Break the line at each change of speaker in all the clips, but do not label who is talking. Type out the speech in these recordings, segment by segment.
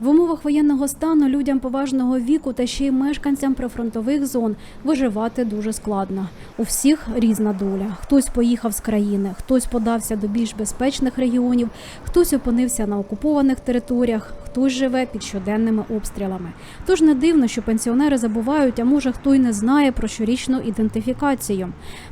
В умовах воєнного стану людям поважного віку та ще й мешканцям прифронтових зон виживати дуже складно. У всіх різна доля. Хтось поїхав з країни, хтось подався до більш безпечних регіонів, хтось опинився на окупованих територіях, хтось живе під щоденними обстрілами. Тож не дивно, що пенсіонери забувають, а може хто й не знає про щорічну ідентифікацію.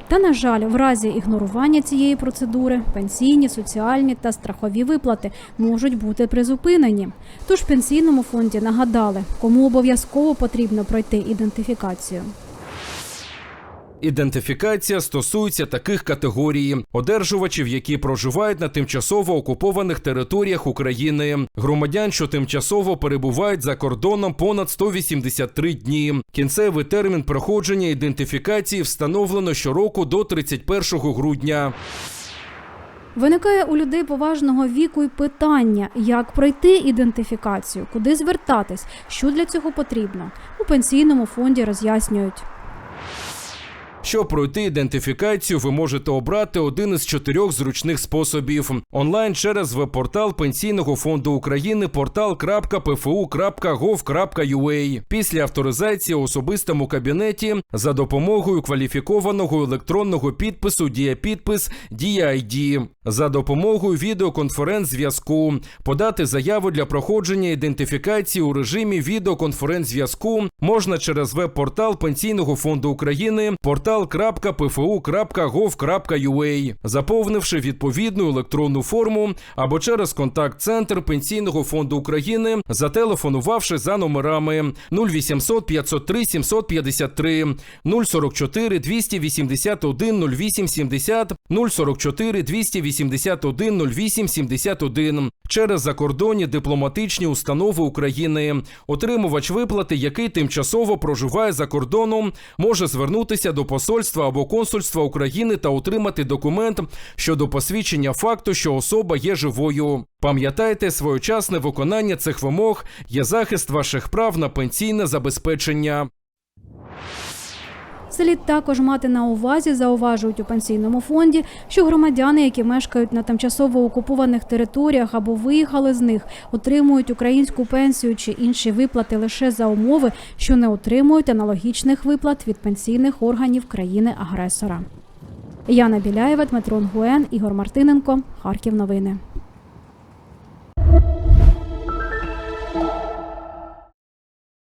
Та на жаль, в разі ігнорування цієї процедури пенсійні, соціальні та страхові виплати можуть бути призупинені. Тож пенсійному фонді нагадали, кому обов'язково потрібно пройти ідентифікацію.
Ідентифікація стосується таких категорій одержувачів, які проживають на тимчасово окупованих територіях України, громадян, що тимчасово перебувають за кордоном понад 183 дні. Кінцевий термін проходження ідентифікації встановлено щороку до 31 грудня.
Виникає у людей поважного віку і питання, як пройти ідентифікацію, куди звертатись, що для цього потрібно. У пенсійному фонді роз'яснюють.
Щоб пройти ідентифікацію, ви можете обрати один із чотирьох зручних способів: онлайн через веб-портал Пенсійного фонду України portal.pfu.gov.ua. Після авторизації у особистому кабінеті за допомогою кваліфікованого електронного підпису «Дія-підпис» «Дія-ID». За допомогою відеоконференц-зв'язку подати заяву для проходження ідентифікації у режимі відеоконференц-зв'язку можна через веб-портал Пенсійного фонду України portal.pfu.gov.ua, заповнивши відповідну електронну форму або через контакт-центр Пенсійного фонду України, зателефонувавши за номерами 0800 503 753, 044 281 0870, 044 281 0871 через закордонні дипломатичні установи України. Отримувач виплати, який тимчасово проживає за кордоном, може звернутися до посольства або консульства України та отримати документ щодо посвідчення факту, що особа є живою. Пам'ятайте, своєчасне виконання цих вимог є захист ваших прав на пенсійне забезпечення.
Слід також мати на увазі, зауважують у пенсійному фонді, що громадяни, які мешкають на тимчасово окупованих територіях або виїхали з них, отримують українську пенсію чи інші виплати лише за умови, що не отримують аналогічних виплат від пенсійних органів країни-агресора. Яна Біляєва, Дмитро Нгуен, Ігор Мартиненко, Харків. Новини.